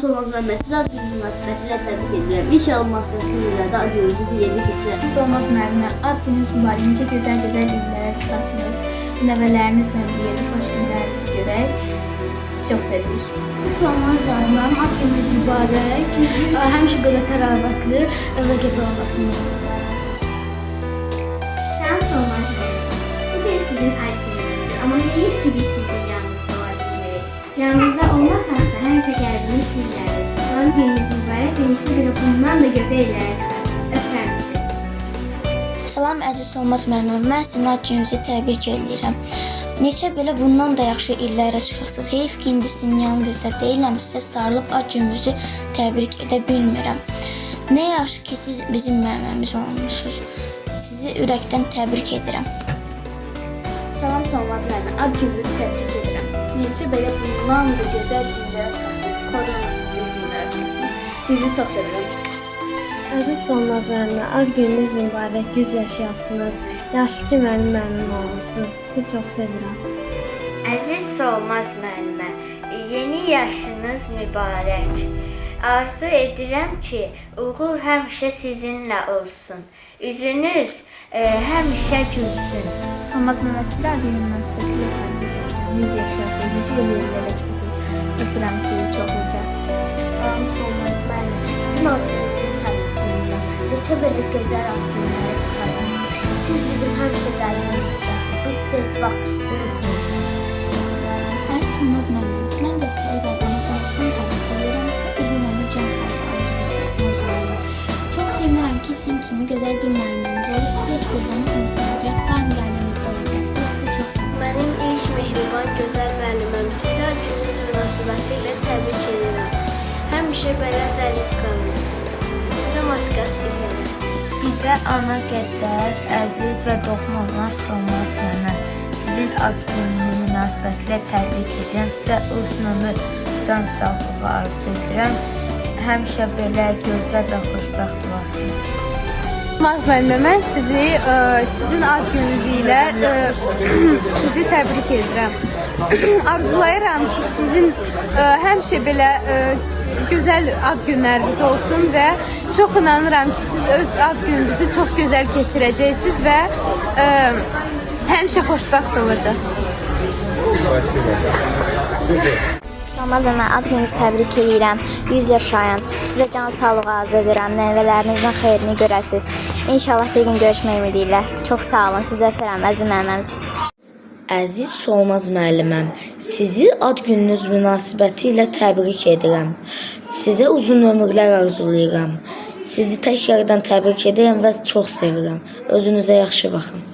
Solmaz Mehmet. Siz ad günü münasibətilə təbrik edirəm. İnşallah olmazsa sizinlə də ad gününüzü bir yerdə keçirəm. Hiç olmaz müəllimə. Ad gününüz mübarək. Necə gözəl gözəl illərə çıxasınız. Nəvələrinizlə birlikdə xoş günlərinizi görək. Sizi çox sevirik. Solmaz müəlliməm, ad gününüz mübarək. Həmişə belə təravətli və gözəl olasınız. Selam Solmaz Bey. Bugün sizin gününüzdür ama heyif ki biz sizin yanınızda olabilmeyiz. Yanınızda olmasak bundan da illərə. Öpürəm sizi. Salam əziz olmaz müəlliməm. Mən sizin ad gününüzü təbrik edirəm. Neçə belə bundan da yaxşı illərə çıxasınız. Heyf ki, indi sizin yanınızda deyiləm. Sizə sarılıb ad gününüzü təbrik edə bilmirəm. Nə yaxşı ki, siz bizim müəllimimiz olmusunuz. Sizi ürəkdən təbrik edirəm. Salam Solmaz müəllimə. Ad gününüzü təbrik edirəm. Neçə belə bundan da gözəl. Qorunasınız günlərə çıxasınız. Sizi çox sevirəm. Əziz Solmaz müəllimə, ad gününüz mübarək, 100 yaşayasınız. Yaxşı ki, mənim müəllim olmusunuz. Sizi çox sevirəm. Əziz Solmaz müəllimə, yeni yaşınız mübarək. Arzu edirəm ki, uğur həmişə sizinlə olsun. Üzünüz e, həmişə gülsün. Solmaz müəllimə sizə ad günü münasibətilə təbrik edirəm. 100 yaşayasınız. Neçə gözəl illərə çıxasınız. Öpürəm sizi çoxluca. Gözəl ad günlərə çıxasınız. Siz bizim. Biz. Mən də sizə öz adımı qəlbdən təbrik edirəm. Sizə uzun ömür can sağlığı arzulayıram. Çox sevinirəm ki, sizin kimi gözəl bir heç bir zaman unutmayacaq. Daim qəlbimizdə olacaqsınız. Sizi çox sevirəm. Mənim ilk mehriban gözəl müəlliməm. Sizə gününüz münasibətilə təbrik edirəm. Həmişə belə zərif qalın. Neçə maskası ilə. Bizə ana qədər əziz və olan Solmaz müəllimə, sizin ad gününüz münasibətilə təbrik edirəm. Sizə uzun ömür, can sağlığı arzu edirəm. Həmişə belə gözəl və xoşbəxt olasınız. Solmaz müəllimə, sizi ə, sizin ad gününüz ilə ə, sizi təbrik edirəm. Arzulayıram ki, sizin ə, həmişə belə ə, gözəl ad günləriniz olsun və çox inanıram ki, siz öz ad gününüzü çox gözəl keçirəcəksiniz və ə, həmişə xoşbəxt olacaqsınız. Ramaz əmə ad gününüzü təbrik edirəm. 100 yaşayın. Sizə can sağlığı arzu edirəm. Nəvələrinizin xeyrini görəsiniz. İnşallah bir gün görüşmək ümidi ilə. Çox sağ olun. Sizə öpürəm əziz müəlliməm. Əziz Solmaz müəlliməm, sizi ad gününüz münasibətilə təbrik edirəm. Sizə uzun ömürlər arzulayıram. Sizi təkrardan təbrik edirəm və çox sevirəm. Özünüzə yaxşı baxın.